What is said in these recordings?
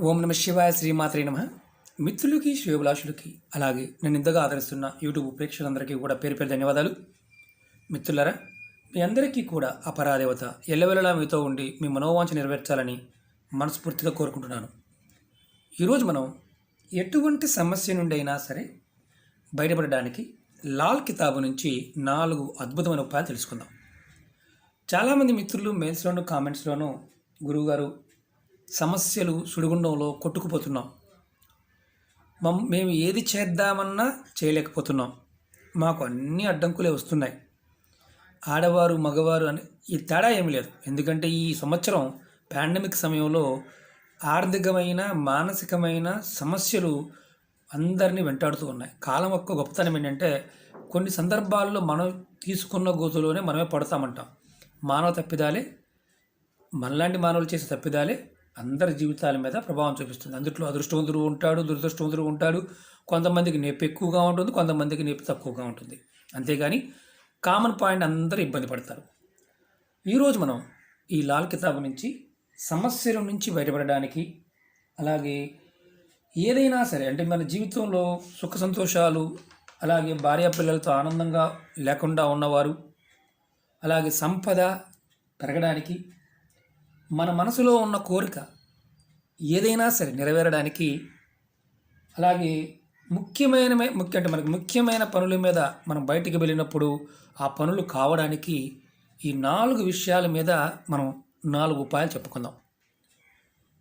ఓం నమ శివాయ శ్రీమాత్రే నమ. మిత్రులకి శ్రేభిలాషులకి అలాగే నేను ఇంతగా ఆదరిస్తున్న యూట్యూబ్ ప్రేక్షకులందరికీ కూడా పేరు పేరు ధన్యవాదాలు. మిత్రులరా మీ అందరికీ కూడా అపరాదేవత ఎల్లవెల్లలా మీతో ఉండి మీ మనోవాంఛ నెరవేర్చాలని మనస్ఫూర్తిగా కోరుకుంటున్నాను. ఈరోజు మనం ఎటువంటి సమస్య నుండి అయినా సరే బయటపడడానికి లాల్ కితాబు నుంచి నాలుగు అద్భుతమైన ఉపాయాలు తెలుసుకుందాం. చాలామంది మిత్రులు మెయిల్స్లోను కామెంట్స్లోనూ గురువుగారు సమస్యలు సుడిగుండంలో కొట్టుకుపోతున్నాం. మమ్ మేము ఏది చేద్దామన్నా చేయలేకపోతున్నాం. మాకు అన్ని అడ్డంకులే వస్తున్నాయి. ఆడవారు మగవారు అని ఈ తేడా ఏమీ లేదు. ఎందుకంటే ఈ సంవత్సరం పాండమిక్ సమయంలో ఆర్థికమైన మానసికమైన సమస్యలు అందరినీ వెంటాడుతూ ఉన్నాయి. కాలం యొక్క గొప్పతనం ఏంటంటే కొన్ని సందర్భాల్లో మనం తీసుకున్న గోతులోనే మనమే పడతామంటాం. మానవ తప్పిదాలే మనలాంటి మానవులు చేసే తప్పిదాలే అందరి జీవితాల మీద ప్రభావం చూపిస్తుంది. అందుట్లో అదృష్టవంతుడు ఉంటాడు దురదృష్టవంతుడు ఉంటాడు. కొంతమందికి నొప్పి ఎక్కువగా ఉంటుంది కొంతమందికి నొప్పి తక్కువగా ఉంటుంది. అంతేగాని కామన్ పాయింట్ అందరూ ఇబ్బంది పడతారు. ఈరోజు మనం ఈ లాల్ కితాబ్ నుంచి సమస్యల నుంచి బయటపడడానికి అలాగే ఏదైనా సరే అంటే మన జీవితంలో సుఖ సంతోషాలు అలాగే భార్య పిల్లలతో ఆనందంగా లేకుండా ఉన్నవారు అలాగే సంపద పెరగడానికి మన మనసులో ఉన్న కోరిక ఏదైనా సరే నెరవేరడానికి అలాగే ముఖ్యమైన ముఖ్య అంటే మనకి ముఖ్యమైన పనుల మీద మనం బయటికి వెళ్ళినప్పుడు ఆ పనులు కావడానికి ఈ నాలుగు విషయాల మీద మనం నాలుగు ఉపాయాలు చెప్పుకుందాం.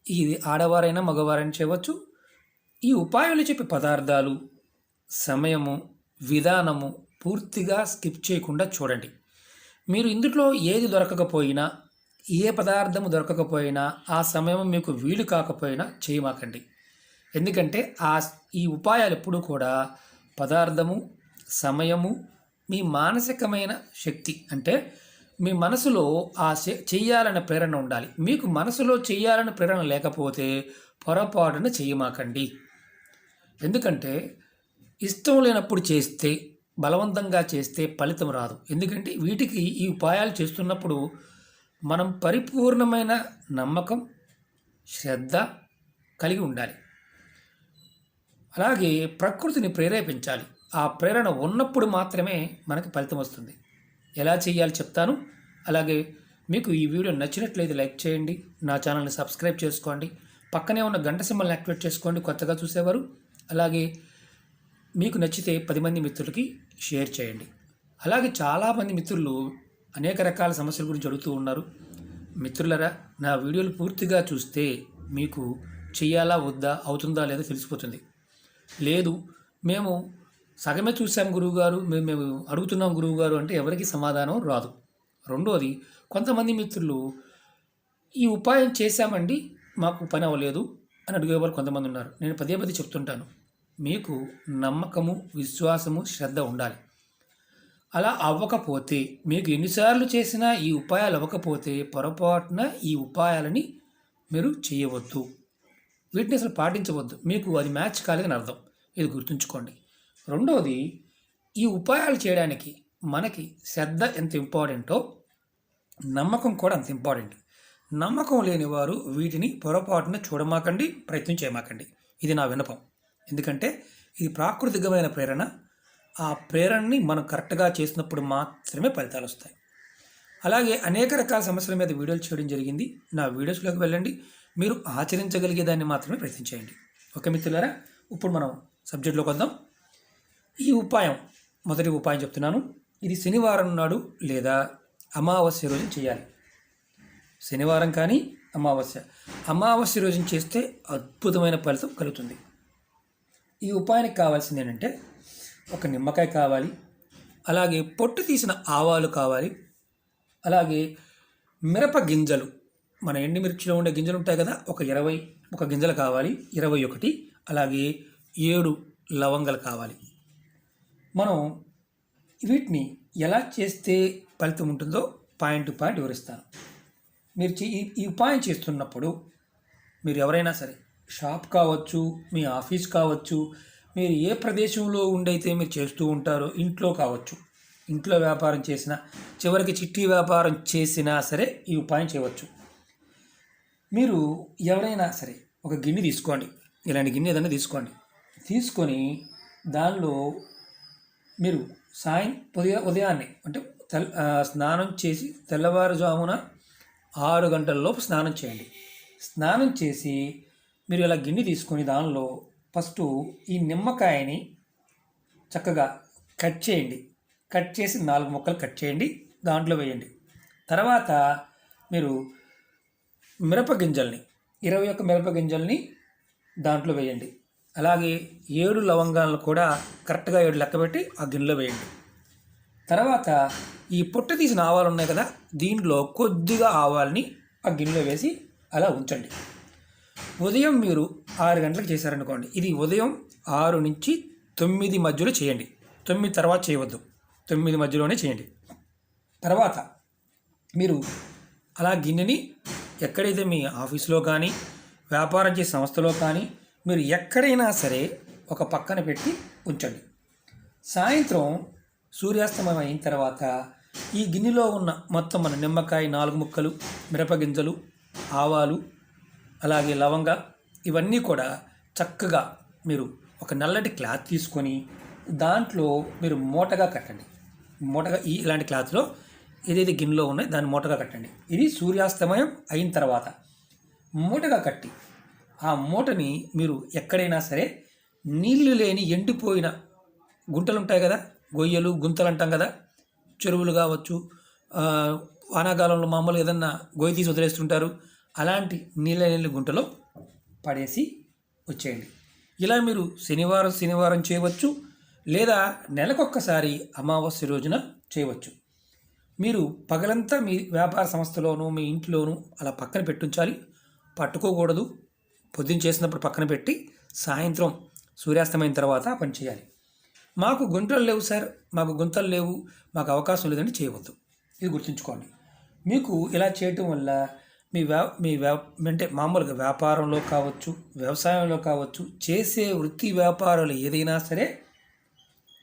ఇది ఆడవారైనా మగవారైనా చేయవచ్చు. ఈ ఉపాయాలు చెప్పే పదార్థాలు సమయము విధానము పూర్తిగా స్కిప్ చేయకుండా చూడండి. మీరు ఇందులో ఏది దొరకకపోయినా ఏ పదార్థము దొరకకపోయినా ఆ సమయం మీకు వీలు కాకపోయినా చేయమాకండి. ఎందుకంటే ఆ ఈ ఉపాయాలు ఎప్పుడూ కూడా పదార్థము సమయము మీ మానసికమైన శక్తి అంటే మీ మనసులో ఆ శ- చెయ్యాలనే ప్రేరణ ఉండాలి. మీకు మనసులో చెయ్యాలనే ప్రేరణ లేకపోతే పొరపాటున చేయమాకండి. ఎందుకంటే ఇష్టం లేనప్పుడు చేస్తే బలవంతంగా చేస్తే ఫలితం రాదు. ఎందుకంటే వీటికి ఈ ఉపాయాలు చేస్తున్నప్పుడు మనం పరిపూర్ణమైన నమ్మకం శ్రద్ధ కలిగి ఉండాలి. అలాగే ప్రకృతిని ప్రేరేపించాలి. ఆ ప్రేరణ ఉన్నప్పుడు మాత్రమే మనకి ఫలితం వస్తుంది. ఎలా చేయాలి చెప్తాను. అలాగే మీకు ఈ వీడియో నచ్చినట్లయితే లైక్ చేయండి. నా ఛానల్ని సబ్స్క్రైబ్ చేసుకోండి. పక్కనే ఉన్న గంట సింబల్ని యాక్టివేట్ చేసుకోండి కొత్తగా చూసేవారు. అలాగే మీకు నచ్చితే పది మంది మిత్రులకి షేర్ చేయండి. అలాగే చాలామంది మిత్రులు అనేక రకాల సమస్యల గురించి అడుగుతూ ఉన్నారు. మిత్రులరా నా వీడియోలు పూర్తిగా చూస్తే మీకు చేయాలా వద్దా అవుతుందా లేదా తెలిసిపోతుంది. లేదు మేము సగమే చూసాం గురువుగారు మేము మేము అడుగుతున్నాం గురువుగారు అంటే ఎవరికి సమాధానం రాదు. రెండోది కొంతమంది మిత్రులు ఈ ఉపాయం చేశామండి మాకు పని అవ్వలేదు అని అడిగేవారు కొంతమంది ఉన్నారు. నేను పదే పదే చెప్తుంటాను. మీకు నమ్మకము విశ్వాసము శ్రద్ధ ఉండాలి. అలా అవ్వకపోతే మీకు ఎన్నిసార్లు చేసినా ఈ ఉపాయాలు అవ్వకపోతే పొరపాటున ఈ ఉపాయాలని మీరు చేయవద్దు. వీటిని అసలు పాటించవద్దు. మీకు అది మ్యాచ్ కాలేదని అర్థం. ఇది గుర్తుంచుకోండి. రెండవది ఈ ఉపాయాలు చేయడానికి మనకి శ్రద్ధ ఎంత ఇంపార్టెంటో నమ్మకం కూడా అంత ఇంపార్టెంట్. నమ్మకం లేని వారు వీటిని పొరపాటున చూడమాకండి ప్రయత్నం చేయమాకండి. ఇది నా వినపం ఎందుకంటే ఇది ప్రాకృతికమైన ప్రేరణ ఆ ప్రేరణని మనం కరెక్ట్గా చేసినప్పుడు మాత్రమే ఫలితాలు వస్తాయి అలాగే అనేక రకాల సమస్యల మీద వీడియోలు చేయడం జరిగింది. నా వీడియోస్లోకి వెళ్ళండి. మీరు ఆచరించగలిగే దాన్ని మాత్రమే ప్రయత్నించేయండి ఓకే మిత్రులారా ఇప్పుడు మనం సబ్జెక్ట్లోకి వద్దాం. ఈ ఉపాయం మొదటి ఉపాయం చెప్తున్నాను. ఇది శనివారం నాడు లేదా అమావాస్య రోజు చేయాలి. శనివారం కానీ అమావాస్య. అమావాస్య రోజున చేస్తే అద్భుతమైన ఫలితం కలుగుతుంది. ఈ ఉపాయానికి కావాల్సింది ఏంటంటే ఒక నిమ్మకాయ కావాలి అలాగే పొట్టు తీసిన ఆవాలు కావాలి అలాగే మిరప గింజలు. మన ఎండుమిర్చిలో ఉండే గింజలు ఉంటాయి కదా ఒక ఇరవై ఒక గింజలు కావాలి ఇరవై ఒకటి అలాగే ఏడు లవంగాలు కావాలి. మనం వీటిని ఎలా చేస్తే ఫలితం ఉంటుందో పాయింట్ టు పాయింట్ వివరిస్తాను. మీరు చే- ఈ ఉపాయం చేస్తున్నప్పుడు మీరు ఎవరైనా సరే షాప్ కావచ్చు మీ ఆఫీస్ కావచ్చు మీరు ఏ ప్రదేశంలో ఉండైతే మీరు చేస్తూ ఉంటారో ఇంట్లో కావచ్చు ఇంట్లో వ్యాపారం చేసినా చివరికి చిట్టి వ్యాపారం చేసినా సరే ఈ ఉపాయం చేయవచ్చు. మీరు ఎవరైనా సరే ఒక గిన్నె తీసుకోండి. ఇలాంటి గిన్నె ఏదైనా తీసుకోండి. తీసుకొని దానిలో మీరు సాయం ఉదయ ఉదయాన్నే అంటే తెల్ స్నానం చేసి తెల్లవారుజామున ఆరు గంటల లోపు స్నానం చేయండి. స్నానం చేసి మీరు ఇలా గిన్నె తీసుకొని దానిలో ఫస్ట్ ఈ నిమ్మకాయని చక్కగా కట్ చేయండి. కట్ చేసి నాలుగు ముక్కలు కట్ చేయండి. దాంట్లో వేయండి. తర్వాత మీరు మిరప గింజల్ని ఇరవై ఒక్క మిరప గింజల్ని దాంట్లో వేయండి. అలాగే ఏడు లవంగాలను కూడా కరెక్ట్గా ఏడు లెక్కబెట్టి ఆ గిన్నెలో వేయండి. తర్వాత ఈ పొట్ట తీసిన ఆవాలు ఉన్నాయి కదా దీంట్లో కొద్దిగా ఆవాల్ని ఆ గిన్నెలో వేసి అలా ఉంచండి. ఉదయం మీరు ఆరు గంటలకు చేశారనుకోండి. ఇది ఉదయం ఆరు నుంచి తొమ్మిది మధ్యలో చేయండి. తొమ్మిది తర్వాత చేయవద్దు. తొమ్మిది మధ్యలోనే చేయండి. తర్వాత మీరు అలా గిన్నెని ఎక్కడైతే మీ ఆఫీస్లో కానీ వ్యాపారం చేసే సంస్థలో కానీ మీరు ఎక్కడైనా సరే ఒక పక్కన పెట్టి ఉంచండి. సాయంత్రం సూర్యాస్తమయం అయిన తర్వాత ఈ గిన్నెలో ఉన్న మొత్తం మన నిమ్మకాయ నాలుగు ముక్కలు మిరపగింజలు ఆవాలు అలాగే లవంగ ఇవన్నీ కూడా చక్కగా మీరు ఒక నల్లటి క్లాత్ తీసుకొని దాంట్లో మీరు మూటగా కట్టండి. మూటగా ఈ ఇలాంటి క్లాత్లో ఏదైతే గిన్నెలో ఉన్నాయో దాన్ని మూటగా కట్టండి. ఇది సూర్యాస్తమయం అయిన తర్వాత మూటగా కట్టి ఆ మూటని మీరు ఎక్కడైనా సరే నీళ్ళు లేని ఎండిపోయిన గుంటలు ఉంటాయి కదా గొయ్యలు గుంతలు అంటాం కదా చెరువులు కావచ్చు వానాకాలంలో మామూలు ఏదన్నా గొయ్యి తీసి వదిలేస్తుంటారు అలాంటి నీళ్ళ నీళ్ళ గుంటలో పడేసి వచ్చేయండి. ఇలా మీరు శనివారం శనివారం చేయవచ్చు లేదా నెలకొక్కసారి అమావాస్య రోజున చేయవచ్చు. మీరు పగలంతా మీ వ్యాపార సంస్థలోనూ మీ ఇంట్లోనూ అలా పక్కన పెట్టుంచాలి. పట్టుకోకూడదు. పొద్దున్న చేసినప్పుడు పక్కన పెట్టి సాయంత్రం సూర్యాస్తమైన తర్వాత పనిచేయాలి పని చేయాలి. మాకు గుంటలు లేవు సార్. మాకు గుంతలు లేవు. మాకు అవకాశం లేదని చేయవద్దు. ఇది గుర్తుంచుకోండి. మీకు ఇలా చేయటం వల్ల మీ వ్యా మీ వ్యా అంటే మామూలుగా వ్యాపారంలో కావచ్చు వ్యవసాయంలో కావచ్చు చేసే వృత్తి వ్యాపారాలు ఏదైనా సరే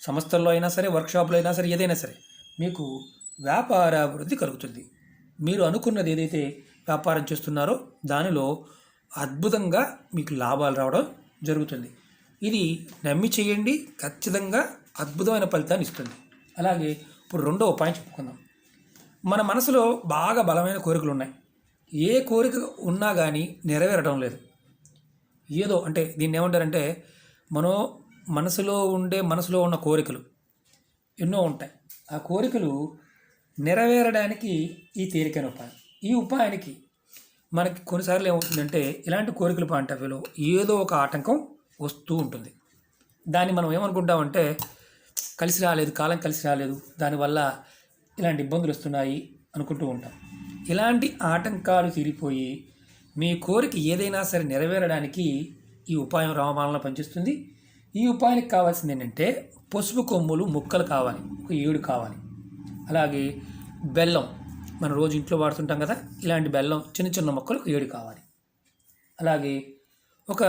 సంస్థల్లో అయినా సరే వర్క్షాప్లో అయినా సరే ఏదైనా సరే మీకు వ్యాపార అభివృద్ధి కలుగుతుంది. మీరు అనుకున్నది ఏదైతే వ్యాపారం చేస్తున్నారో దానిలో అద్భుతంగా మీకు లాభాలు రావడం జరుగుతుంది. ఇది నమ్మి చేయండి ఖచ్చితంగా అద్భుతమైన ఫలితాన్ని ఇస్తుంది. అలాగే ఇప్పుడు రెండో ఉపాయం చెప్పుకుందాం. మన మనసులో బాగా బలమైన కోరికలు ఉన్నాయి. ఏ కోరిక ఉన్నా కానీ నెరవేరడం లేదు. ఏదో అంటే దీన్ని ఏమంటారంటే మనో మనసులో ఉండే మనసులో ఉన్న కోరికలు ఎన్నో ఉంటాయి. ఆ కోరికలు నెరవేరడానికి ఈ తేలికైన ఉపాయం. ఈ ఉపాయానికి మనకి కొన్నిసార్లు ఏమవుతుందంటే ఇలాంటి కోరికలు పాంటవ్యలో ఏదో ఒక ఆటంకం వస్తూ ఉంటుంది. దాన్ని మనం ఏమనుకుంటామంటే కలిసి రాలేదు కాలం కలిసి రాలేదు దానివల్ల ఇలాంటి ఇబ్బందులు వస్తున్నాయి అనుకుంటూ ఉంటాం. ఇలాంటి ఆటంకాలు తీరిపోయి మీ కోరిక ఏదైనా సరే నెరవేరడానికి ఈ ఉపాయం రామబాణంలో పనిచేస్తుంది. ఈ ఉపాయానికి కావాల్సింది ఏంటంటే పసుపు కొమ్ములు ముక్కలు కావాలి ఒక ఏడు కావాలి. అలాగే బెల్లం మనం రోజు ఇంట్లో వాడుతుంటాం కదా ఇలాంటి బెల్లం చిన్న చిన్న మొక్కలు ఒక ఏడు కావాలి. అలాగే ఒక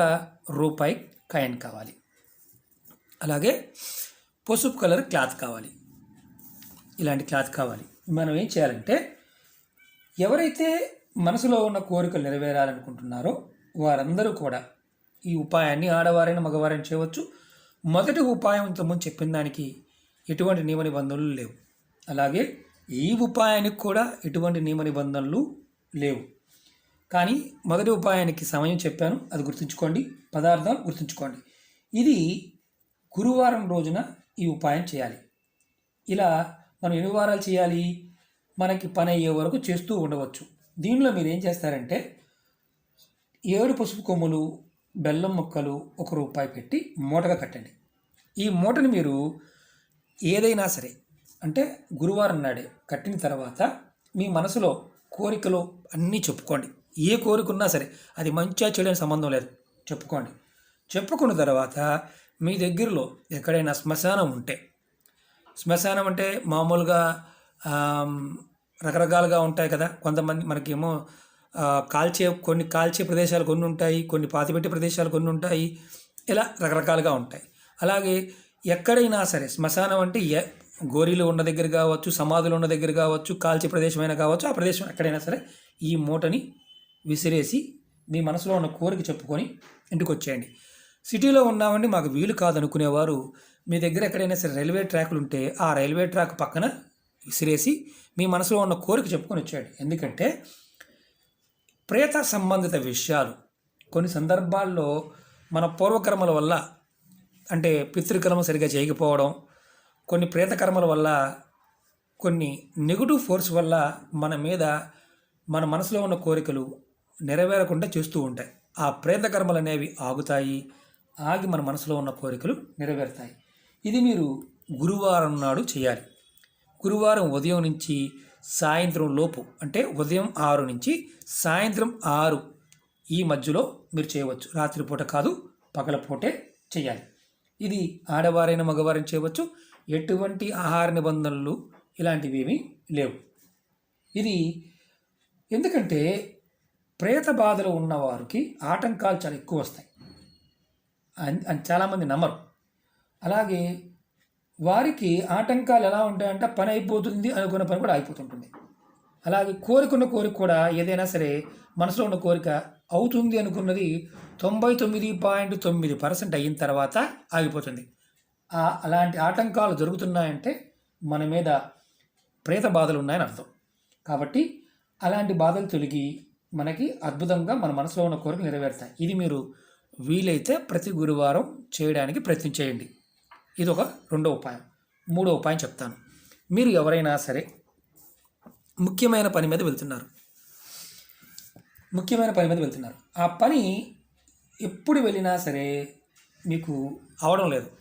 రూపాయి కాయన్ కావాలి. అలాగే పసుపు కలర్ క్లాత్ కావాలి. ఇలాంటి క్లాత్ కావాలి. మనం ఏం చేయాలంటే ఎవరైతే మనసులో ఉన్న కోరికలు నెరవేరాలనుకుంటున్నారో వారందరూ కూడా ఈ ఉపాయాన్ని ఆడవారైనా మగవారైనా చేయవచ్చు. మొదటి ఉపాయం ఇంతకుముందు చెప్పిన దానికి ఎటువంటి నియమ నిబంధనలు లేవు. అలాగే ఈ ఉపాయానికి కూడా ఎటువంటి నియమ నిబంధనలు లేవు. కానీ మొదటి ఉపాయానికి సమయం చెప్పాను. అది గుర్తుంచుకోండి. పదార్థం గుర్తుంచుకోండి. ఇది గురువారం రోజున ఈ ఉపాయం చేయాలి. ఇలా మనం ఎన్ని వారాలు చేయాలి? మనకి పని అయ్యే వరకు చేస్తూ ఉండవచ్చు. దీనిలో మీరు ఏం చేస్తారంటే ఏడు పసుపు కొమ్ములు బెల్లం ముక్కలు ఒక రూపాయి పెట్టి మూటగా కట్టండి. ఈ మూటని మీరు ఏదైనా సరే అంటే గురువారం నాడే కట్టిన తర్వాత మీ మనసులో కోరికలు అన్నీ చెప్పుకోండి. ఏ కోరిక ఉన్నా సరే అది మంచిగా చేయడానికి సంబంధం లేదు. చెప్పుకోండి. చెప్పుకున్న తర్వాత మీ దగ్గరలో ఎక్కడైనా శ్మశానం ఉంటే శ్మశానం అంటే మామూలుగా రకరకాలుగా ఉంటాయి కదా. కొంతమంది మనకేమో కాల్చే కొన్ని కాల్చే ప్రదేశాలు కొన్ని ఉంటాయి కొన్ని పాతిపెట్టే ప్రదేశాలు కొన్ని ఉంటాయి ఇలా రకరకాలుగా ఉంటాయి. అలాగే ఎక్కడైనా సరే శ్మశానం అంటే ఎ గోరీలు ఉన్న దగ్గర కావచ్చు సమాధులు ఉన్న దగ్గర కావచ్చు కాల్చే ప్రదేశమైనా కావచ్చు ఆ ప్రదేశం ఎక్కడైనా సరే ఈ మూటని విసిరేసి మీ మనసులో ఉన్న కోరిక చెప్పుకొని ఇంటికి వచ్చేయండి. సిటీలో ఉన్నామండి మాకు వీలు కాదనుకునేవారు. మీ దగ్గర ఎక్కడైనా సరే రైల్వే ట్రాక్లు ఉంటే ఆ రైల్వే ట్రాక్ పక్కన విసిరేసి మీ మనసులో ఉన్న కోరిక చెప్పుకొని వచ్చాడు. ఎందుకంటే ప్రేత సంబంధిత విషయాలు కొన్ని సందర్భాల్లో మన పూర్వకర్మల వల్ల అంటే పితృకర్మ సరిగా చేయకపోవడం కొన్ని ప్రేతకర్మల వల్ల కొన్ని నెగిటివ్ ఫోర్స్ వల్ల మన మీద మన మనసులో ఉన్న కోరికలు నెరవేరకుండా చేస్తూ ఉంటాయి. ఆ ప్రేతకర్మలు అనేవి ఆగుతాయి ఆగి మన మనసులో ఉన్న కోరికలు నెరవేరుతాయి. ఇది మీరు గురువారం నాడు చేయాలి. గురువారం ఉదయం నుంచి సాయంత్రం లోపు అంటే ఉదయం ఆరు నుంచి సాయంత్రం ఆరు ఈ మధ్యలో మీరు చేయవచ్చు. రాత్రిపూట కాదు పగలపూటే చేయాలి. ఇది ఆడవారైన మగవారైన చేయవచ్చు. ఎటువంటి ఆహార నిబంధనలు ఇలాంటివి ఏమీ లేవు. ఇది ఎందుకంటే ప్రేత బాధలు ఉన్నవారికి ఆటంకాలు చాలా ఎక్కువ వస్తాయి. అని చాలామంది నమ్మరు. అలాగే వారికి ఆటంకాలు ఎలా ఉంటాయంటే పని అయిపోతుంది అనుకున్న పని కూడా అయిపోతుంటుంది. అలాగే కోరికున్న కోరిక కూడా ఏదైనా సరే మనసులో ఉన్న కోరిక అవుతుంది అనుకున్నది తొంభై తొమ్మిది పాయింట్ తొమ్మిది పర్సెంట్ అయిన తర్వాత ఆగిపోతుంది. అలాంటి ఆటంకాలు జరుగుతున్నాయంటే మన మీద ప్రేత బాధలు ఉన్నాయని అర్థం. కాబట్టి అలాంటి బాధలు తొలగి మనకి అద్భుతంగా మన మనసులో ఉన్న కోరికలు నెరవేరుతాయి. ఇది మీరు వీలైతే ప్రతి గురువారం చేయడానికి ప్రయత్నం చేయండి. ఇది ఒక రెండో ఉపాయం. మూడో ఉపాయం చెప్తాను. మీరు ఎవరైనా సరే ముఖ్యమైన పని మీద వెళ్తున్నారు. ముఖ్యమైన పని మీద వెళ్తున్నారు. ఆ పని ఎప్పుడు వెళ్ళినా సరే మీకు అవడం లేదు.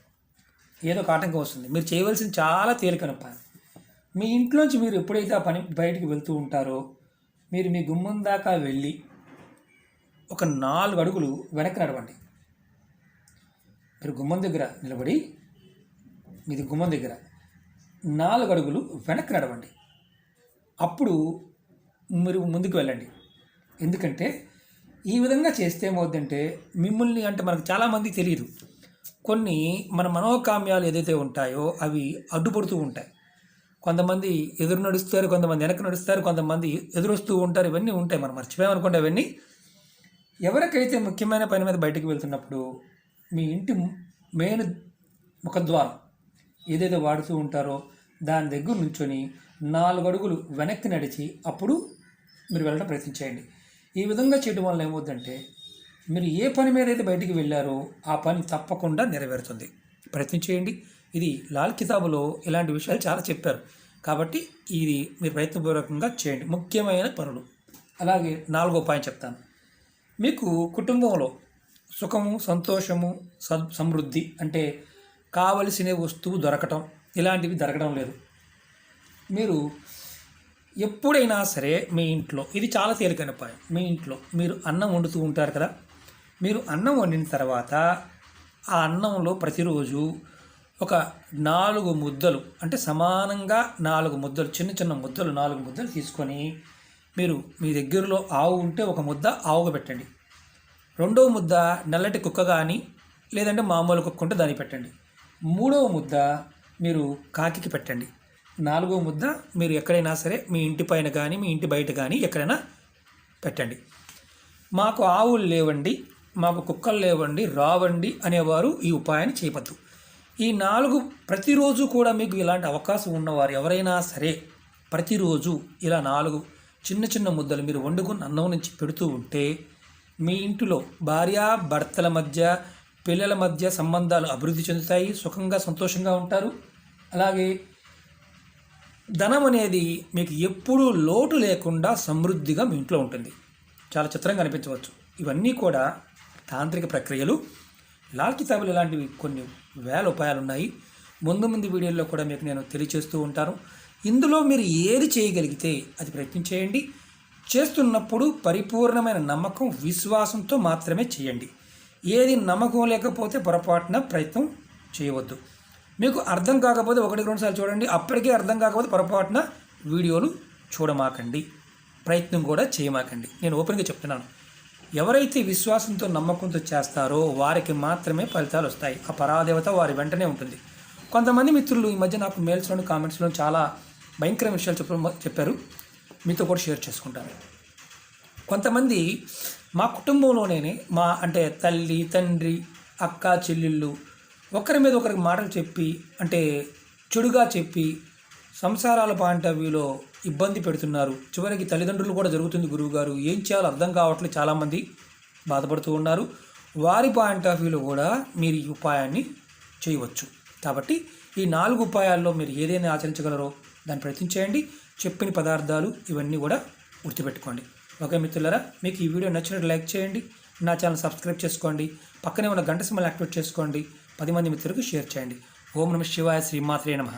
ఏదో ఒక ఆటంకం వస్తుంది. మీరు చేయవలసిన చాలా తేలికైన పని. మీ ఇంట్లోంచి మీరు ఎప్పుడైతే ఆ పని బయటికి వెళ్తూ ఉంటారో మీరు మీ గుమ్మం దాకా వెళ్ళి ఒక నాలుగు అడుగులు వెనక్కి నడవండి. మీరు గుమ్మం దగ్గర నిలబడి మీది గుమ్మం దగ్గర. నాలుగు అడుగులు వెనక్కి నడవండి. అప్పుడు మీరు ముందుకు వెళ్ళండి. ఎందుకంటే ఈ విధంగా చేస్తే ఏమవుద్దంటే మిమ్మల్ని అంటే మనకు చాలామంది తెలియదు. కొన్ని మన మనోకామ్యాలు ఏదైతే ఉంటాయో అవి అడ్డుపడుతూ ఉంటాయి. కొంతమంది ఎదురు నడుస్తారు కొంతమంది వెనక్కి నడుస్తారు కొంతమంది ఎదురొస్తూ ఉంటారు. ఇవన్నీ ఉంటాయి. మనం మర్చిపోయామనుకోండి అవన్నీ. ఎవరికైతే ముఖ్యమైన పని మీద బయటికి వెళ్తున్నప్పుడు మీ ఇంటి మెయిన్ ముఖద్వారం ఏదైతే వాడుతూ ఉంటారో దాని దగ్గర నుంచొని నాలుగు అడుగులు వెనక్కి నడిచి అప్పుడు మీరు వెళ్ళడం ప్రయత్నం చేయండి ఈ విధంగా చేయడం వల్ల ఏమవుతుందంటే మీరు ఏ పని మీద అయితే బయటికి వెళ్ళారో ఆ పని తప్పకుండా నెరవేరుతుంది. ప్రయత్నం చేయండి ఇది లాల్ కితాబులో ఇలాంటి విషయాలు చాలా చెప్పారు. కాబట్టి ఇది మీరు ప్రయత్నపూర్వకంగా చేయండి. ముఖ్యమైన పనులు. అలాగే నాలుగో ఉపాయం చెప్తాను. మీకు కుటుంబంలో సుఖము సంతోషము సద్ సమృద్ధి అంటే కావలసిన వస్తువు దొరకటం ఇలాంటివి జరగడం లేదు. మీరు ఎప్పుడైనా సరే మీ ఇంట్లో ఇది చాలా తేలికైన ఉపాయం మీ ఇంట్లో మీరు అన్నం వండుతూ ఉంటారు కదా మీరు అన్నం వండిన తర్వాత ఆ అన్నంలో ప్రతిరోజు ఒక నాలుగు ముద్దలు అంటే సమానంగా నాలుగు ముద్దలు చిన్న చిన్న ముద్దలు నాలుగు ముద్దలు తీసుకొని మీరు మీ దగ్గరలో ఆవు ఉంటే ఒక ముద్ద ఆవుగా పెట్టండి. రెండవ ముద్ద నల్లటి కుక్క కానీ లేదంటే మామూలు కుక్క ఉంటే దాన్ని పెట్టండి. మూడవ ముద్ద మీరు కాకికి పెట్టండి. నాలుగో ముద్ద మీరు ఎక్కడైనా సరే మీ ఇంటి పైన కానీ మీ ఇంటి బయట కానీ ఎక్కడైనా పెట్టండి. మాకు ఆవులు లేవండి మాకు కుక్కలు లేవండి రావండి అనేవారు ఈ ఉపాయాన్ని చేయవద్దు. ఈ నాలుగు ప్రతిరోజు కూడా మీకు ఇలాంటి అవకాశం ఉన్నవారు ఎవరైనా సరే ప్రతిరోజు ఇలా నాలుగు చిన్న చిన్న ముద్దలు మీరు వండుకున్న అన్నం నుంచి పెడుతూ ఉంటే మీ ఇంటిలో భార్య భర్తల మధ్య పిల్లల మధ్య సంబంధాలు అభివృద్ధి చెందుతాయి సుఖంగా సంతోషంగా ఉంటారు. అలాగే ధనం అనేది మీకు ఎప్పుడూ లోటు లేకుండా సమృద్ధిగా మీ ఇంట్లో ఉంటుంది. చాలా చిత్రంగా అనిపించవచ్చు. ఇవన్నీ కూడా తాంత్రిక ప్రక్రియలు. లాల్ కితాబులు ఇలాంటివి కొన్ని వేల ఉపాయాలు ఉన్నాయి. ముందు ముందు వీడియోల్లో కూడా మీకు నేను తెలియచేస్తూ ఉంటాను. ఇందులో మీరు ఏది చేయగలిగితే అది ప్రయత్నం చేయండి. చేస్తున్నప్పుడు పరిపూర్ణమైన నమ్మకం విశ్వాసంతో మాత్రమే చేయండి. ఏది నమ్మకం లేకపోతే పొరపాటున ప్రయత్నం చేయవద్దు. మీకు అర్థం కాకపోతే ఒకటి రెండు సార్లు చూడండి. అప్పటికే అర్థం కాకపోతే పొరపాటున వీడియోలు చూడమాకండి. ప్రయత్నం కూడా చేయమాకండి. నేను ఓపెన్గా చెప్తున్నాను. ఎవరైతే విశ్వాసంతో నమ్మకంతో చేస్తారో వారికి మాత్రమే ఫలితాలు వస్తాయి. ఆ పరాదేవత వారి వెంటనే ఉంటుంది. కొంతమంది మిత్రులు ఈ మధ్య నాకు మెయిల్స్లోని కామెంట్స్లో చాలా భయంకరమైన విషయాలు చెప్ప చెప్పారు. మీతో కూడా షేర్ చేసుకుంటాను. కొంతమంది మా కుటుంబంలోనే మా అంటే తల్లి తండ్రి అక్క చెల్లెళ్ళు ఒకరి మీద ఒకరికి మాటలు చెప్పి అంటే చెడుగా చెప్పి సంసారాల పాయింట్ ఆఫ్ వ్యూలో ఇబ్బంది పెడుతున్నారు. చివరికి తల్లిదండ్రులు కూడా జరుగుతుంది గురువుగారు. ఏం చేయాలో అర్థం కావట్లేదు చాలామంది బాధపడుతూ ఉన్నారు. వారి పాయింట్ ఆఫ్ వ్యూలో కూడా మీరు ఈ ఉపాయాన్ని చేయవచ్చు. కాబట్టి ఈ నాలుగు ఉపాయాల్లో మీరు ఏదైనా ఆచరించగలరో దాన్ని ప్రయత్నించేయండి. చెప్పిన పదార్థాలు ఇవన్నీ కూడా గుర్తుపెట్టుకోండి. ఓకే మిత్రులరా మీకు ఈ వీడియో నచ్చినట్టు లైక్ చేయండి నా ఛానల్ సబ్స్క్రైబ్ చేసుకోండి పక్కనే ఉన్న గంట సింబల్ యాక్టివేట్ చేసుకోండి పది మంది మిత్రులకు షేర్ చేయండి. ఓం నమ శివాయ శ్రీమాత్రే నమ.